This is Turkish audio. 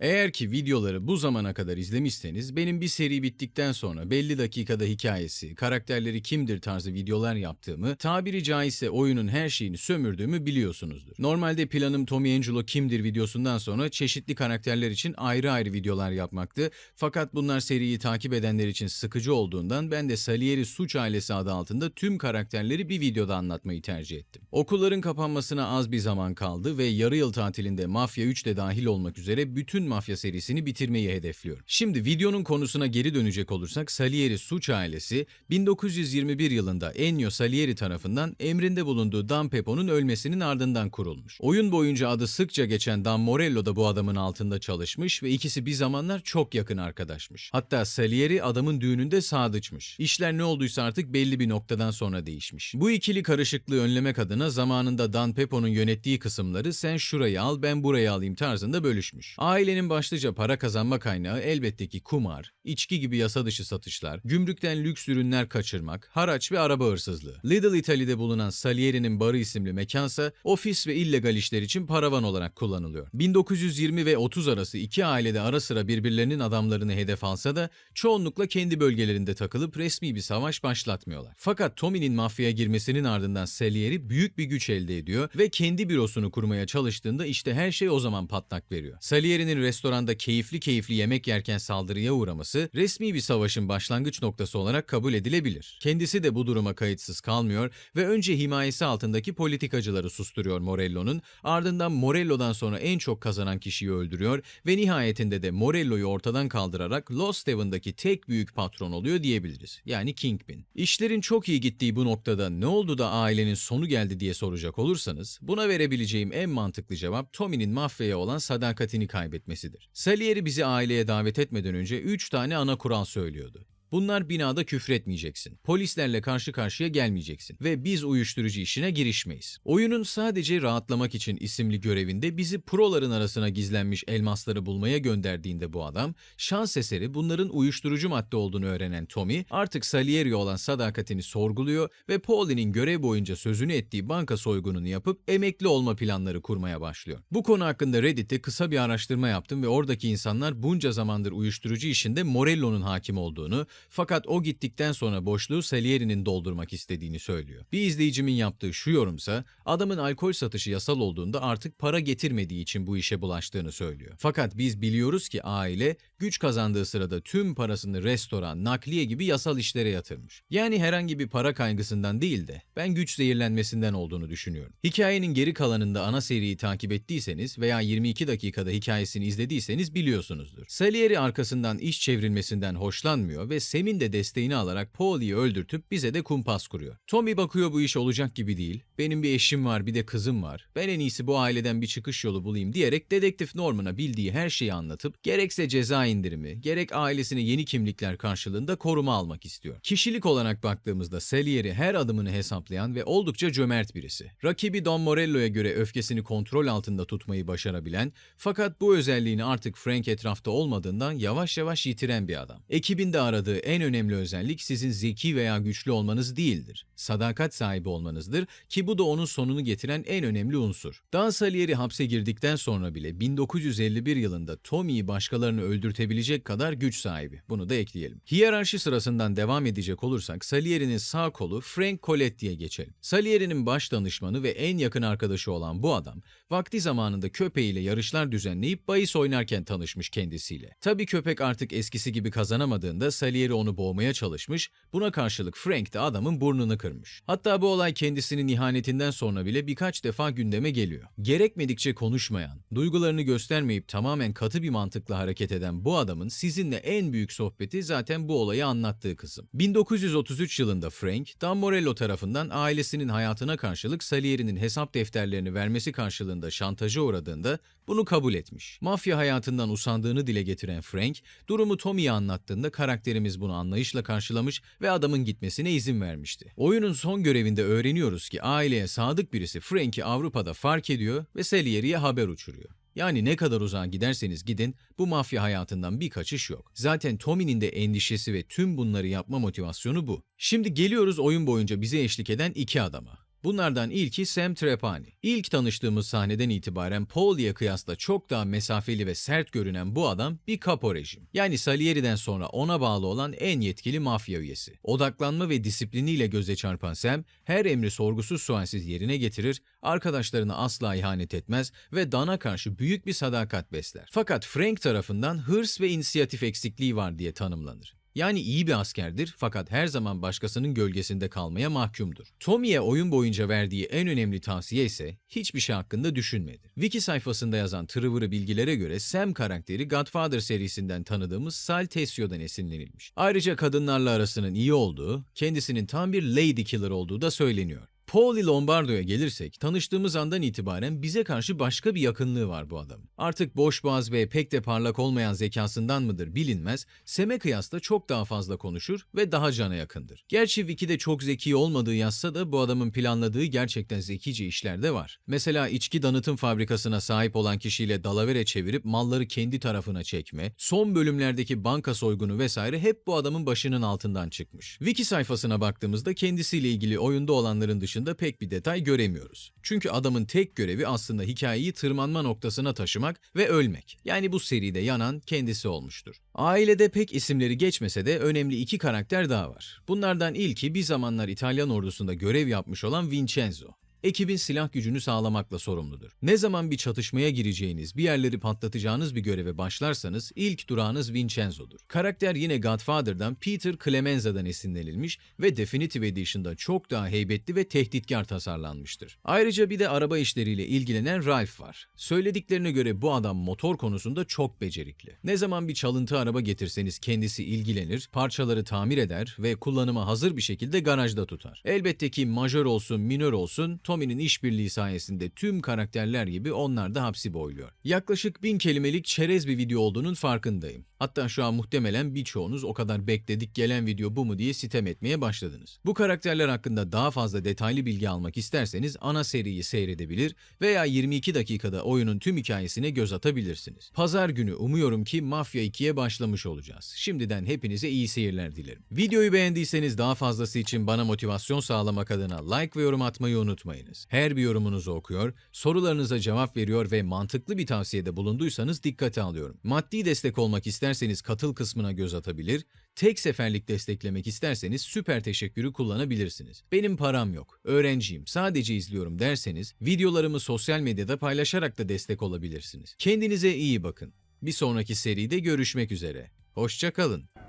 Eğer ki videoları bu zamana kadar izlemişseniz benim bir seri bittikten sonra belli dakikada hikayesi, karakterleri kimdir tarzı videolar yaptığımı, tabiri caizse oyunun her şeyini sömürdüğümü biliyorsunuzdur. Normalde planım Tommy Angelo kimdir videosundan sonra çeşitli karakterler için ayrı ayrı videolar yapmaktı. Fakat bunlar seriyi takip edenler için sıkıcı olduğundan ben de Salieri Suç Ailesi adı altında tüm karakterleri bir videoda anlatmayı tercih ettim. Okulların kapanmasına az bir zaman kaldı ve yarı yıl tatilinde Mafya 3 de dahil olmak üzere bütün Mafya serisini bitirmeyi hedefliyorum. Şimdi videonun konusuna geri dönecek olursak Salieri Suç Ailesi 1921 yılında Ennio Salieri tarafından emrinde bulunduğu Dan Pepo'nun ölmesinin ardından kurulmuş. Oyun boyunca adı sıkça geçen Dan Morello da bu adamın altında çalışmış ve ikisi bir zamanlar çok yakın arkadaşmış. Hatta Salieri adamın düğününde sadıçmış. İşler ne olduysa artık belli bir noktadan sonra değişmiş. Bu ikili karışıklığı önlemek adına zamanında Dan Pepo'nun yönettiği kısımları sen şurayı al ben burayı alayım tarzında bölüşmüş. Ailenin başlıca para kazanma kaynağı elbette ki kumar, içki gibi yasa dışı satışlar, gümrükten lüks ürünler kaçırmak, haraç ve araba hırsızlığı. Little Italy'de bulunan Salieri'nin barı isimli mekansa ofis ve illegal işler için paravan olarak kullanılıyor. 1920 ve 30 arası iki ailede ara sıra birbirlerinin adamlarını hedef alsa da çoğunlukla kendi bölgelerinde takılıp resmi bir savaş başlatmıyorlar. Fakat Tommy'nin mafyaya girmesinin ardından Salieri büyük bir güç elde ediyor ve kendi bürosunu kurmaya çalıştığında işte her şey o zaman patlak veriyor. Salieri'nin restoranda keyifli keyifli yemek yerken saldırıya uğraması resmi bir savaşın başlangıç noktası olarak kabul edilebilir. Kendisi de bu duruma kayıtsız kalmıyor ve önce himayesi altındaki politikacıları susturuyor Morello'nun, ardından Morello'dan sonra en çok kazanan kişiyi öldürüyor ve nihayetinde de Morello'yu ortadan kaldırarak Lost Heaven'daki tek büyük patron oluyor diyebiliriz. Yani Kingpin. İşlerin çok iyi gittiği bu noktada ne oldu da ailenin sonu geldi diye soracak olursanız, buna verebileceğim en mantıklı cevap Tommy'nin mafyaya olan sadakatini kaybetmesidir. Salieri bizi aileye davet etmeden önce 3 tane ana kural söylüyordu. Bunlar binada küfretmeyeceksin. Polislerle karşı karşıya gelmeyeceksin. Ve biz uyuşturucu işine girişmeyiz. Oyunun sadece rahatlamak için isimli görevinde bizi proların arasına gizlenmiş elmasları bulmaya gönderdiğinde bu adam, şans eseri bunların uyuşturucu madde olduğunu öğrenen Tommy, artık Salieri'ye olan sadakatini sorguluyor ve Pauline'in görev boyunca sözünü ettiği banka soygununu yapıp emekli olma planları kurmaya başlıyor. Bu konu hakkında Reddit'te kısa bir araştırma yaptım ve oradaki insanlar bunca zamandır uyuşturucu işinde Morello'nun hakim olduğunu, fakat o gittikten sonra boşluğu Salieri'nin doldurmak istediğini söylüyor. Bir izleyicimin yaptığı şu yorumsa adamın alkol satışı yasal olduğunda artık para getirmediği için bu işe bulaştığını söylüyor. Fakat biz biliyoruz ki aile güç kazandığı sırada tüm parasını restoran, nakliye gibi yasal işlere yatırmış. Yani herhangi bir para kaygısından değil de ben güç zehirlenmesinden olduğunu düşünüyorum. Hikayenin geri kalanında ana seriyi takip ettiyseniz veya 22 dakikada hikayesini izlediyseniz biliyorsunuzdur. Salieri arkasından iş çevrilmesinden hoşlanmıyor ve Sam'in de desteğini alarak Paulie'yi öldürtüp bize de kumpas kuruyor. Tommy bakıyor bu iş olacak gibi değil. Benim bir eşim var bir de kızım var. Ben en iyisi bu aileden bir çıkış yolu bulayım diyerek dedektif Norman'a bildiği her şeyi anlatıp gerekse ceza indirimi, gerek ailesine yeni kimlikler karşılığında koruma almak istiyor. Kişilik olarak baktığımızda Salieri her adımını hesaplayan ve oldukça cömert birisi. Rakibi Don Morello'ya göre öfkesini kontrol altında tutmayı başarabilen fakat bu özelliğini artık Frank etrafta olmadığından yavaş yavaş yitiren bir adam. Ekibinde aradığı en önemli özellik sizin zeki veya güçlü olmanız değildir. Sadakat sahibi olmanızdır ki bu da onun sonunu getiren en önemli unsur. Dan Salieri hapse girdikten sonra bile 1951 yılında Tommy'yi başkalarını öldürtebilecek kadar güç sahibi. Bunu da ekleyelim. Hiyerarşi sırasından devam edecek olursak Salieri'nin sağ kolu Frank Colette diye geçelim. Salieri'nin baş danışmanı ve en yakın arkadaşı olan bu adam, vakti zamanında köpeğiyle yarışlar düzenleyip bahis oynarken tanışmış kendisiyle. Tabii köpek artık eskisi gibi kazanamadığında Salieri onu boğmaya çalışmış, buna karşılık Frank de adamın burnunu kırmış. Hatta bu olay kendisinin ihanetinden sonra bile birkaç defa gündeme geliyor. Gerekmedikçe konuşmayan, duygularını göstermeyip tamamen katı bir mantıkla hareket eden bu adamın sizinle en büyük sohbeti zaten bu olayı anlattığı kısım. 1933 yılında Frank, Dan Morello tarafından ailesinin hayatına karşılık Salieri'nin hesap defterlerini vermesi karşılığında şantaja uğradığında bunu kabul etmiş. Mafya hayatından usandığını dile getiren Frank, durumu Tommy'ye anlattığında karakterimiz bunu anlayışla karşılamış ve adamın gitmesine izin vermişti. Oyunun son görevinde öğreniyoruz ki aileye sadık birisi Frank'i Avrupa'da fark ediyor ve Salieri'ye haber uçuruyor. Yani ne kadar uzağa giderseniz gidin bu mafya hayatından bir kaçış yok. Zaten Tommy'nin de endişesi ve tüm bunları yapma motivasyonu bu. Şimdi geliyoruz oyun boyunca bize eşlik eden iki adama. Bunlardan ilki Sam Trapani. İlk tanıştığımız sahneden itibaren Pauli'ye kıyasla çok daha mesafeli ve sert görünen bu adam bir capo rejim. Yani Salieri'den sonra ona bağlı olan en yetkili mafya üyesi. Odaklanma ve disipliniyle göze çarpan Sam, her emri sorgusuz sualsiz yerine getirir, arkadaşlarına asla ihanet etmez ve Dan'a karşı büyük bir sadakat besler. Fakat Frank tarafından hırs ve inisiyatif eksikliği var diye tanımlanır. Yani iyi bir askerdir fakat her zaman başkasının gölgesinde kalmaya mahkumdur. Tommy'ye oyun boyunca verdiği en önemli tavsiye ise hiçbir şey hakkında düşünmedi. Wiki sayfasında yazan tırıvırı bilgilere göre Sam karakteri Godfather serisinden tanıdığımız Sal Tessio'dan esinlenilmiş. Ayrıca kadınlarla arasının iyi olduğu, kendisinin tam bir lady killer olduğu da söyleniyor. Pauli Lombardo'ya gelirsek, tanıştığımız andan itibaren bize karşı başka bir yakınlığı var bu adam. Artık boş ve pek de parlak olmayan zekasından mıdır bilinmez, Sem'e kıyasla çok daha fazla konuşur ve daha cana yakındır. Gerçi Wiki'de çok zeki olmadığı yazsa da bu adamın planladığı gerçekten zekice işler de var. Mesela içki danıtım fabrikasına sahip olan kişiyle dalavere çevirip malları kendi tarafına çekme, son bölümlerdeki banka soygunu vesaire hep bu adamın başının altından çıkmış. Wiki sayfasına baktığımızda kendisiyle ilgili oyunda olanların dışında pek bir detay göremiyoruz. Çünkü adamın tek görevi aslında hikayeyi tırmanma noktasına taşımak ve ölmek. Yani bu seride yanan kendisi olmuştur. Ailede pek isimleri geçmese de önemli iki karakter daha var. Bunlardan ilki bir zamanlar İtalyan ordusunda görev yapmış olan Vincenzo ekibin silah gücünü sağlamakla sorumludur. Ne zaman bir çatışmaya gireceğiniz, bir yerleri patlatacağınız bir göreve başlarsanız ilk durağınız Vincenzo'dur. Karakter yine Godfather'dan Peter Clemenza'dan esinlenilmiş ve Definitive Edition'da çok daha heybetli ve tehditkar tasarlanmıştır. Ayrıca bir de araba işleriyle ilgilenen Ralph var. Söylediklerine göre bu adam motor konusunda çok becerikli. Ne zaman bir çalıntı araba getirseniz kendisi ilgilenir, parçaları tamir eder ve kullanıma hazır bir şekilde garajda tutar. Elbette ki majör olsun, minör olsun, Tommy'nin işbirliği sayesinde tüm karakterler gibi onlar da hapsi boyluyor. Yaklaşık bin kelimelik çerez bir video olduğunun farkındayım. Hatta şu an muhtemelen birçoğunuz o kadar bekledik gelen video bu mu diye sitem etmeye başladınız. Bu karakterler hakkında daha fazla detaylı bilgi almak isterseniz ana seriyi seyredebilir veya 22 dakikada oyunun tüm hikayesine göz atabilirsiniz. Pazar günü umuyorum ki Mafya 2'ye başlamış olacağız. Şimdiden hepinize iyi seyirler dilerim. Videoyu beğendiyseniz daha fazlası için bana motivasyon sağlamak adına like ve yorum atmayı unutmayınız. Her bir yorumunuzu okuyor, sorularınıza cevap veriyor ve mantıklı bir tavsiyede bulunduysanız dikkate alıyorum. Maddi destek olmak isterseniz katıl kısmına göz atabilir, tek seferlik desteklemek isterseniz süper teşekkürü kullanabilirsiniz. Benim param yok, öğrenciyim, sadece izliyorum derseniz videolarımı sosyal medyada paylaşarak da destek olabilirsiniz. Kendinize iyi bakın. Bir sonraki seride görüşmek üzere. Hoşçakalın.